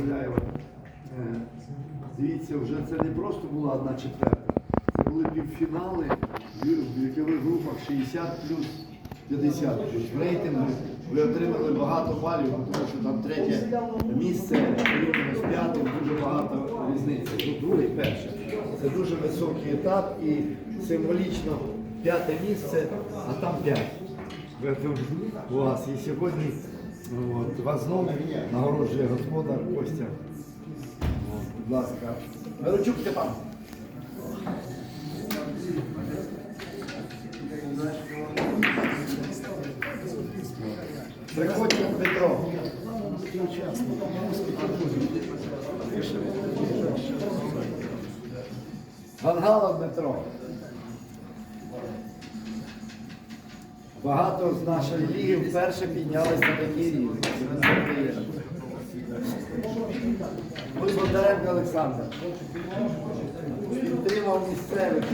Гуляєва. Е, Дивіться, вже це не просто була одна четверта. Це були півфінали в вікових групах 60 плюс 50 плюс. В рейтингу ви отримали багато балів, тому що там третє місце з п'ятим дуже багато різниці. Друге, перше. Це дуже високий етап і символічно п'яте місце, а там п'ять. У вас і сьогодні от, вас знову нагороджує господар Костя. От, Будь ласка. Величук Степан. Приходьте Петро. Вангалов Дмитро. Багато з наших лігів вперше піднялися на такий рівень. Ми Бондаренко Олександр. Підтримав місцевих.